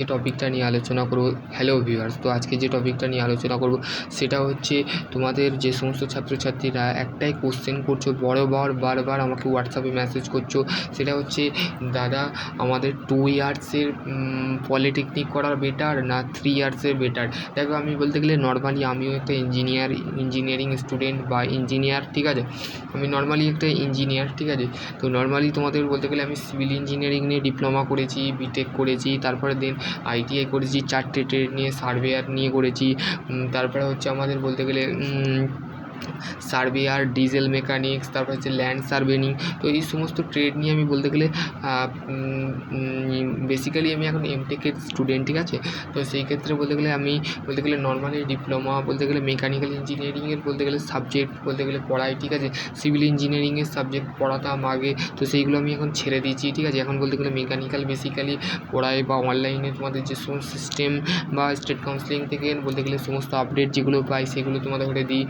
যে টপিকটা নিয়ে আলোচনা করব। হ্যালো ভিউয়ার্স তো আজকে যে টপিকটা নিয়ে আলোচনা করব, সেটা হচ্ছে তোমাদের যে সমস্ত ছাত্রছাত্রীরা একটাই কোশ্চেন করছ, বড়বার বারবার আমাকে হোয়াটসঅ্যাপে মেসেজ করছ, সেটা হচ্ছে, দাদা, আমাদের টু ইয়ার্সের পলিটেকনিক করা বেটার না থ্রি ইয়ার্সের বেটার দেখো, আমি বলতে গেলে নর্মালি আমিও একটা ইঞ্জিনিয়ার ইঞ্জিনিয়ারিং স্টুডেন্ট বা ইঞ্জিনিয়ার ঠিক আছে? আমি নর্মালি একটা ইঞ্জিনিয়ার ঠিক আছে? তো নর্মালি তোমাদের বলতে গেলে আমি সিভিল ইঞ্জিনিয়ারিং নিয়ে ডিপ্লোমা করেছি বিটেক করেছি, তারপরে দেন আইটিআই করেছি চারটে ট্রেড নিয়ে সার্ভেয়ার নিয়ে করেছি। তারপরে হচ্ছে আমাদের বলতে গেলে সার্ভেয়ার ডিজেল মেকানিক্স, তারপর হচ্ছে ল্যান্ড সার্ভেনিং। তো এই সমস্ত ট্রেড নিয়ে আমি বলতে গেলে বেসিক্যালি আমি এখন এমটেকের স্টুডেন্ট ঠিক আছে? তো সেই ক্ষেত্রে বলতে গেলে আমি বলতে গেলে নর্মালি ডিপ্লোমা বলতে গেলে মেকানিক্যাল ইঞ্জিনিয়ারিংয়ের বলতে গেলে সাবজেক্ট বলতে গেলে পড়াই, ঠিক আছে? সিভিল ইঞ্জিনিয়ারিংয়ের সাবজেক্ট পড়াতাম আগে, তো সেইগুলো আমি এখন ছেড়ে দিয়েছি, ঠিক আছে? এখন বলতে গেলে মেকানিক্যাল বেসিক্যালি পড়াই বা অনলাইনে তোমাদের যে সমস্ত সিস্টেম বা স্টেট কাউন্সিলিং থেকে বলতে গেলে সমস্ত আপডেট যেগুলো পাই, সেগুলো তোমাদের দিই।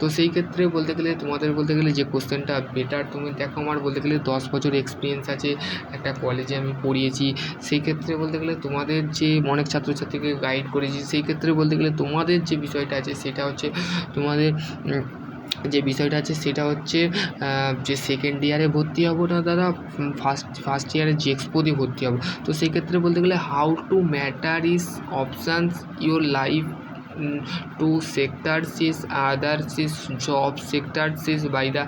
তো সেই ক্ষেত্রে বলতে গেলে, তোমাদের বলতে গেলে যে কোশ্চেনটা বেটার তুমি দেখো আমার বলতে গেলে দশ বছর এক্সপিরিয়েন্স আছে, একটা কলেজে আমি পড়িয়েছি। সেই ক্ষেত্রে বলতে গেলে তোমাদের যে অনেক ছাত্রছাত্রীকে গাইড করেছি, সেই ক্ষেত্রে বলতে গেলে তোমাদের যে বিষয়টা আছে, সেটা হচ্ছে তোমাদের যে বিষয়টা আছে, সেটা হচ্ছে যে সেকেন্ড ইয়ারে ভর্তি হব না দাদা ফার্স্ট ফার্স্ট ইয়ারে যে এক্সপো দিয়ে ভর্তি হব। তো সেক্ষেত্রে বলতে গেলে how to matter is options your life others is job sectors is by the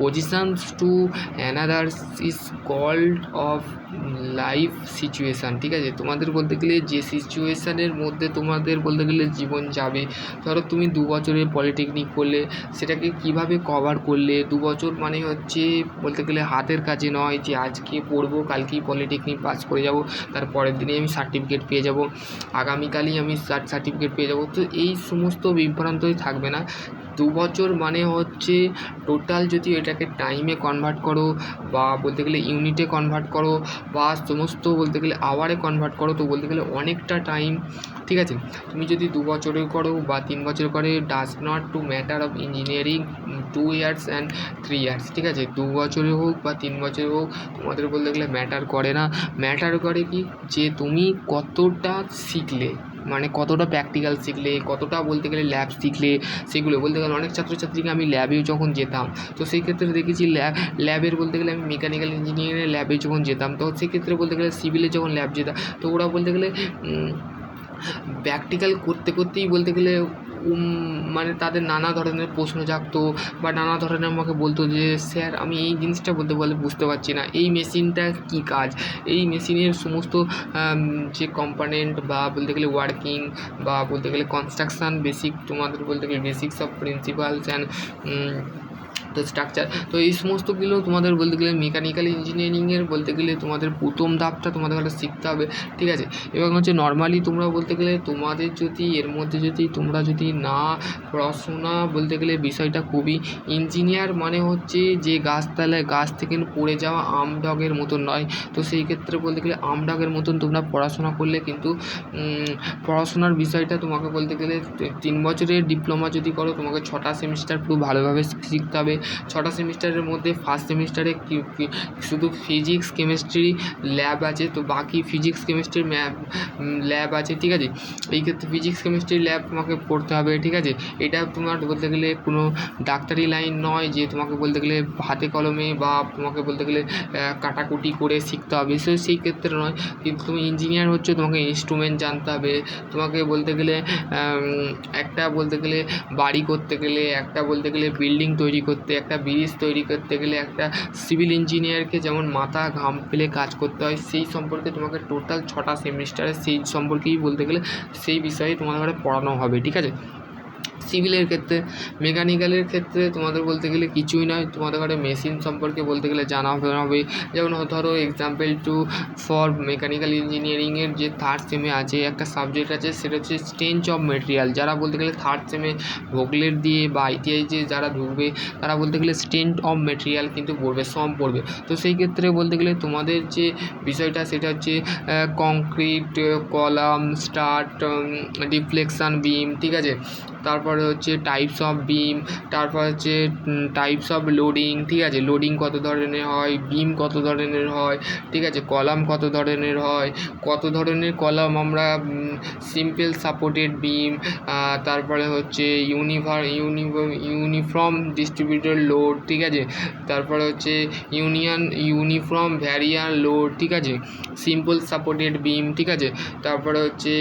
positions to another is called of life situation ঠিক আছে? তোমাদের বলতে গেলে যে সিচুয়েশানের মধ্যে তোমাদের বলতে গেলে জীবন যাবে। ধরো তুমি দু বছরের পলিটেকনিক করলে, সেটাকে কীভাবে কভার করলে? দু বছর মানে হচ্ছে বলতে গেলে হাতের কাজে নয় যে আজকে পড়ব, কালকেই পলিটেকনিক পাস করে যাব, তার পরের দিনে আমি সার্টিফিকেট পেয়ে যাব। আগামীকালই আমি সার্টিফিকেট পেয়ে যাব। তো এই সমস্ত বিভ্রান্তই থাকবে না। দু বছর মানে হচ্ছে টোটাল যদি এটাকে টাইমে কনভার্ট করো বা বলতে গেলে ইউনিটে কনভার্ট করো বা সমস্ত বলতে গেলে আওয়ারে কনভার্ট করো, তো বলতে গেলে অনেকটা টাইম ঠিক আছে? তুমি যদি দু বছরের করো বা তিন বছর করে does not to matter of engineering two years and three years ঠিক আছে? দু বছরে হোক বা তিন বছরে হোক, তোমাদের বলতে গেলে ম্যাটার করে না। ম্যাটার করে কি? যে তুমি কতটা শিখলে মানে কতটা প্র্যাকটিক্যাল শিখলে, কতটা বলতে গেলে ল্যাব শিখলে, সেগুলো। বলতে গেলে অনেক ছাত্রছাত্রীকে আমি ল্যাবেও যখন যেতাম, তো সেই ক্ষেত্রে দেখেছি ল্যাব ল্যাবের বলতে গেলে আমি মেকানিক্যাল ইঞ্জিনিয়ারিংয়ের ল্যাবে যখন যেতাম, তো সেক্ষেত্রে বলতে গেলে সিভিলে যখন ল্যাব যেতাম, তো ওরা বলতে গেলে প্র্যাকটিক্যাল করতে করতেই বলতে গেলে মানে তাদের নানা ধরনের প্রশ্ন জাগতো বা নানা ধরনের আমাকে বলতো যে, স্যার, আমি এই জিনিসটা বলতে বলে বুঝতে পারছি না। এই মেশিনটা কী কাজ? এই মেশিনের সমস্ত যে কম্পোনেন্ট বা বলতে গেলে ওয়ার্কিং বা বলতে গেলে কনস্ট্রাকশান বেসিক তোমাদের বলতে গেলে বেসিক্স অফ প্রিন্সিপালস অ্যান্ড তো স্ট্রাকচার তো এই সমস্তগুলো তোমাদের বলতে গেলে মেকানিক্যাল ইঞ্জিনিয়ারিংয়ের বলতে গেলে তোমাদের প্রথম ধাপটা তোমাদের একটা শিখতে হবে, ঠিক আছে? এবং হচ্ছে নর্মালি তোমরা বলতে গেলে তোমাদের যদি, এর মধ্যে যদি তোমরা যদি না পড়াশোনা বলতে গেলে বিষয়টা খুবই ইঞ্জিনিয়ার মানে হচ্ছে যে গাছতলায় গাছ থেকে পড়ে যাওয়া আম ডগের মতন নয়। তো সেই ক্ষেত্রে বলতে গেলে আম ডগের মতন তোমরা পড়াশোনা করলে কিন্তু পড়াশোনার বিষয়টা তোমাকে বলতে গেলে তিন বছরের ডিপ্লোমা যদি করো তোমাকে ছটা সেমিস্টার পুরো ভালোভাবে শিখতে হবে। ছটা সেমিস্টারের মধ্যে ফার্স্ট সেমিস্টারে শুধু ফিজিক্স কেমিস্ট্রি ল্যাব আছে, তো বাকি ফিজিক্স কেমিস্ট্রির ম্যাপ ল্যাব আছে, ঠিক আছে? এই ক্ষেত্রে ফিজিক্স কেমিস্ট্রি ল্যাব তোমাকে পড়তে হবে, ঠিক আছে? এটা তোমার বলতে গেলে কোনো ডাক্তারি লাইন নয় যে তোমাকে বলতে গেলে হাতে কলমে বা তোমাকে বলতে গেলে কাটাকুটি করে শিখতে হবে। সে, সেই ক্ষেত্রে নয়। কিন্তু তুমি ইঞ্জিনিয়ার হচ্ছে, তোমাকে ইনস্ট্রুমেন্ট জানতে হবে। তোমাকে বলতে গেলে একটা বলতে গেলে বাড়ি করতে গেলে, একটা বলতে গেলে বিল্ডিং তৈরি করতে করতে, একটা ব্রিজ তৈরি করতে গেলে একটা সিভিল ইঞ্জিনিয়ারকে যেমন মাথা ঘাম ফেলে কাজ করতে হয়, সেই সম্পর্কে তোমাকে টোটাল ছটা সেমিস্টারে সেই সম্পর্কেই বলতে গেলে সেই বিষয়ে তোমাদের পড়ানো হবে, ঠিক আছে? সিভিলের ক্ষেত্রে মেকানিক্যালের ক্ষেত্রে তোমাদের বলতে গেলে কিছুই নয়। তোমাদের ঘরে মেশিন সম্পর্কে বলতে গেলে জানা হবে। যেমন ধরো এক্সাম্পল টু ফর মেকানিক্যাল ইঞ্জিনিয়ারিংয়ের যে থার্ড সেমে আছে, একটা সাবজেক্ট আছে, সেটা হচ্ছে স্টেঞ্চ অফ মেটেরিয়াল যারা বলতে গেলে থার্ড সেমে ভোগলের দিয়ে বা আইটিআই যে যারা ঢুকবে, তারা বলতে গেলে স্টেন্ট অফ মেটেরিয়াল কিন্তু পড়বে সম পড়বে। তো সেই ক্ষেত্রে বলতে গেলে তোমাদের যে বিষয়টা, সেটা হচ্ছে concrete column start deflection beam ঠিক আছে? তারপরে হচ্ছে টাইপস অফ বিম তারপর হচ্ছে টাইপস অফ লোডিং ঠিক আছে? লোডিং কত ধরনের হয়? বিম কত ধরনের হয়? ঠিক আছে? কলাম কত ধরনের হয়? কত ধরনের কলাম আমরা সিম্পল সাপোর্টেড বিম তারপরে হচ্ছে ইউনিভার ইউনি ইউনিফর্ম ডিস্ট্রিবিউটর লোড ঠিক আছে? তারপরে হচ্ছে ইউনিয়ন ইউনিফর্ম ভ্যারিয়ার লোড ঠিক আছে? সিম্পল সাপোর্টেড বিম ঠিক আছে? তারপরে হচ্ছে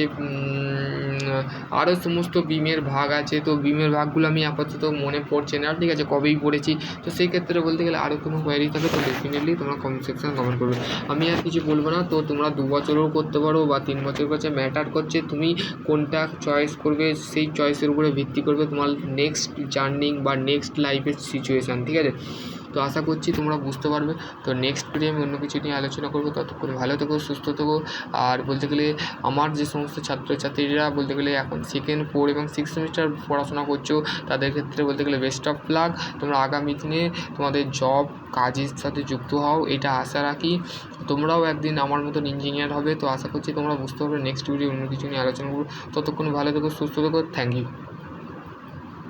আরও সমস্ত বিমের ভাগ আছে। তো বিমের ভাগগুলো আমি আপাতত মনে পড়ছে না। ঠিক আছে, কবেই পড়েছি? তো সেই ক্ষেত্রে বলতে গেলে আরও কোনো কোয়ারি থাকে তো ডেফিনেটলি তোমরা কমেন্ট সেকশানে কমেন্ট করবে। আমি আর কিছু বলব না। তো তোমরা দু বছরও করতে পারো বা তিন বছর করছে ম্যাটার করছে। তুমি কোনটা চয়েস করবে, সেই চয়েসের উপরে ভিত্তি করবে তোমার নেক্সট জার্নিং বা নেক্সট লাইফের সিচুয়েশান ঠিক আছে? তো আশা করছি তোমরা বুঝতে পারবে। তো নেক্সট ভিডিও আমি অন্য কিছু নিয়ে আলোচনা করব। ততক্ষণ ভালো থেকো, সুস্থ থেকো। আর বলতে গেলে আমার যে সমস্ত ছাত্রছাত্রীরা বলতে গেলে এখন সেকেন্ড ফোর এবং সিক্স সেমিস্টার পড়াশোনা করছ, তাদের ক্ষেত্রে বলতে গেলে বেস্ট অফ লাক তোমরা আগামী দিনে তোমাদের জব কাজের সাথে যুক্ত হও, এটা আশা রাখি। তোমরাও একদিন আমার মতন ইঞ্জিনিয়ার হবে। তো আশা করছি তোমরা বুঝতে পারবে। নেক্সট ভিডিও অন্য কিছু নিয়ে আলোচনা করব। ততক্ষণ ভালো থেকো, সুস্থ থেকো। Thank you